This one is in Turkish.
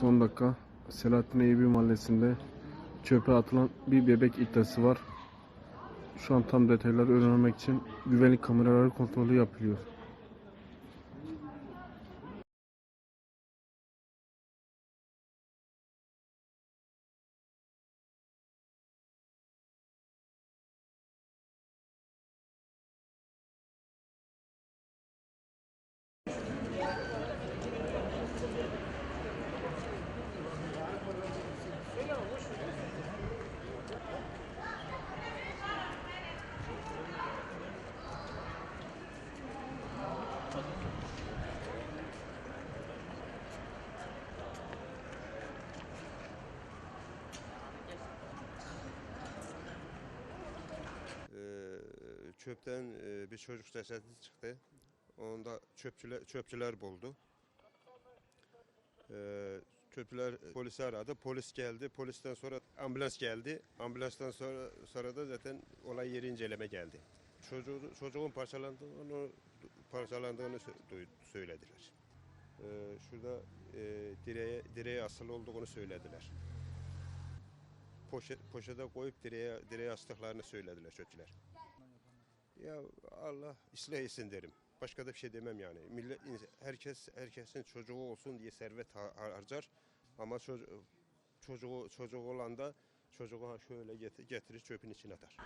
Son dakika Selahattin Eyüpü mahallesinde çöpe atılan bir bebek iddiası var. Şu an tam detayları öğrenmek için güvenlik kameraları kontrolü yapılıyor. Çöpten e, bir çocuk cesedi çıktı. Onda çöpçüler, çöpçüler buldu. Ee, çöpçüler polisi aradı. Polis geldi. Polisten sonra ambulans geldi. Ambulanstan sonra sonra da zaten olay yeri inceleme geldi. Çocuğu, çocuğun parçalandığını parçalandığını söylediler. Ee, şurada e, direğe direğe asılı olduğunu söylediler. Poşet poşete koyup direğe direğe astıklarını söylediler çöpçüler. Ya Allah ıslah derim. Başka da bir şey demem yani. Millet, herkes herkesin çocuğu olsun diye servet har- har- harcar. Ama çocuğu, çocuğu, olan da çocuğu şöyle getir, getirir çöpün içine atar.